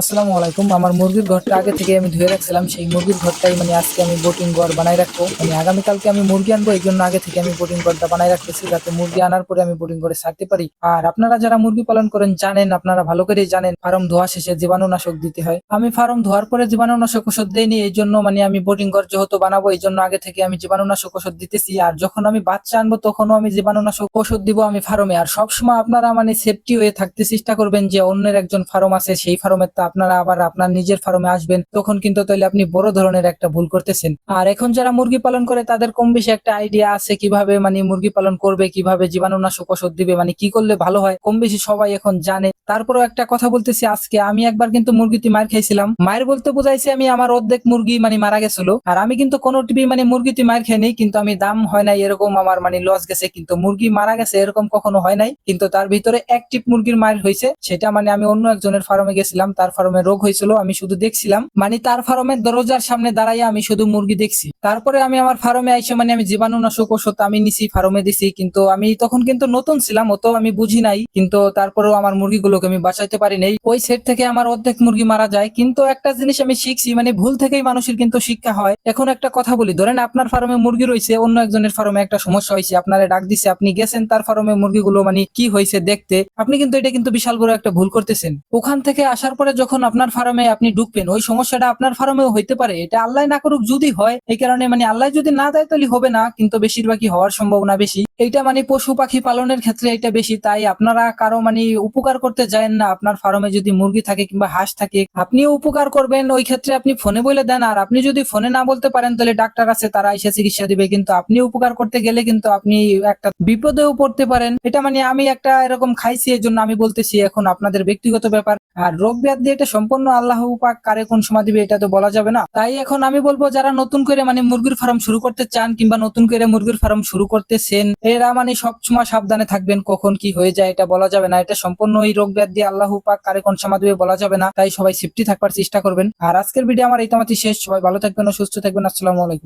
আসসালামু আলাইকুম। আমার মুরগির ঘরটা আগে থেকে আমি ধুয়ে রাখছিলাম। সেই মুরগির ঘরটাই মানে আজকে আমি বোটিং ঘর বানাই রাখব। মানে আগামীকালকে আমি মুরগি আনব, এই জন্য আগে থেকে আমি বোটিং ঘরটা বানাই রাখতেছি যাতে মুরগি আনার পরে আমি বোটিং করে ছাড়তে পারি। আর আপনারা যারা মুরগি পালন করেন জানেন, আপনারা ভালো করেই জানেন, ফার্ম ধোয়া শেষে জীবাণুনাশক দিতে হয়। আমি ফার্ম ধোয়ার পরে জীবাণুনাশক ওষুধ দেইনি, এই জন্য মানে আমি বোটিং ঘর যেহেতু বানাবো, এই জন্য আগে থেকে আমি জীবাণুনাশক ওষুধ দিতেছি। আর যখন আমি বাচ্চা আনব, তখনও আমি জীবাণুনাশক ওষুধ দিব আমি ফার্মে। আর সবসময় আপনারা মানে সেফটি হয়ে থাকতে চেষ্টা করবেন যে অন্যের একজন ফার্ম আছে, সেই ফার্মের তো আপনারা আবার আপনার নিজের ফার্মে আসবেন, তখন কিন্তু তাহলে আপনি বড় ধরনের একটা ভুল করতেছেন। আর এখন যারা মুরগি পালন করে, তাদের কম বেশি একটা আইডিয়া আছে কীভাবে মানে মুরগি পালন করবে, কীভাবে জীবাণুনাশক ওষুধ দিবে মানে কি করলে ভালো হয়, কম বেশি সবাই এখন জানে। তারপরেও একটা কথা বলতেছি আজকে, আমি একবার কিন্তু মুরগিতে মার খাইছিলাম। মায়ের বলতে বোঝাইছি আমি আমার অর্ধেক মুরগি মানে মারা গেছিল। আর আমি কিন্তু কোনো টিভি মানে মুরগিতে মার খাইনি কিন্তু আমি দাম হয় নাই এরকম আমার মানে লস গেছে। কিন্তু মুরগি মারা গেছে এরকম কখনো হয় নাই, কিন্তু তার ভিতরে একটিপ মুরগির মার হয়েছে সেটা মানে আমি অন্য একজনের ফার্মে গেছিলাম, তার ফার্মে রোগ হয়েছিল আমি শুধু দেখছিলাম। মানে তার ফার্মের দরজার সামনে দাঁড়াইয়া আমি শুধু মুরগি দেখছি। তারপরে আমি আমার ফার্মে আইসে মানে আমি জীবাণুনাশক ওষুধ আমি নিছি ফার্মে দিছি, কিন্তু আমি তখন কিন্তু নতুন ছিলাম, অত আমি বুঝি নাই। কিন্তু তারপরেও আমার মুরগিগুলোকে আমি বাঁচাইতে পারি নাই। ওই সেট থেকে আমার অর্ধেক মুরগি মারা যায়। কিন্তু একটা জিনিস আমি শিখছি মানে ভুল থেকেই মানুষের কিন্তু শিক্ষা হয়। এখন একটা কথা বলি, ধরেন আপনার ফার্মে মুরগি রয়েছে, অন্য একজনের ফার্মে একটা সমস্যা হয়েছে, আপনারা ডাক দিছে, আপনি গেছেন তার ফার্মে মুরগিগুলো মানে কি হয়েছে দেখতে, আপনি কিন্তু এটা কিন্তু বিশাল বড় একটা ভুল করতেছেন। ওখান থেকে আসার পরে যখন আপনার ফার্মে আপনি ঢুকবেন, ওই সমস্যাটা আপনার ফার্মেও হইতে পারে। এটা আল্লাহ না করুক, যদি হয়, এই কারণে মানে আল্লাহ যদি না দেয় তাহলে হবে না, কিন্তু বেশিরভাগই হওয়ার সম্ভাবনা বেশি। এইটা মানে পশু পাখি পালনের ক্ষেত্রে এটা বেশি, তাই আপনারা কারও মানে উপকার করতে যায় না। আপনার ফার্মে যদি মুরগি থাকে কিংবা হাঁস থাকে, আপনিও উপকার করবেন। ওই ক্ষেত্রে আপনি ফোনে বলে দেন, আর আপনি যদি ফোনে না বলতে পারেন, তাহলে ডাক্তার আছে, তারা এসে চিকিৎসা দিবে। কিন্তু আপনি উপকার করতে গেলে কিন্তু আপনি একটা বিপদেও পড়তে পারেন। এটা মানে আমি একটা এরকম খাইছি এর জন্য আমি বলতেছি, এখন আপনাদের ব্যক্তিগত ব্যাপার। আর রোগ ব্যাধি এটা সম্পূর্ণ আল্লাহ পাক কারে কোন সময় দিবে এটা তো বলা যাবে না। তাই এখন আমি বলব, যারা নতুন করে মানে মুরগির ফার্ম শুরু করতে চান কিংবা নতুন করে মুরগির ফার্ম শুরু করতেছেন, এরা মানে সবসময় সাবধানে থাকবেন, কখন কি হয়ে যায় এটা বলা যাবে না। এটা সম্পূর্ণ এই রোগ ব্যাধি আল্লাহ পাক কারে কোন সময় দিবে বলা যাবে না। তাই সবাই সেফটি থাকবার চেষ্টা করবেন। আর আজকের ভিডিও আমার এই তামাতি শেষ। সবাই ভালো থাকবেন ও সুস্থ থাকবেন। আসসালামু আলাইকুম।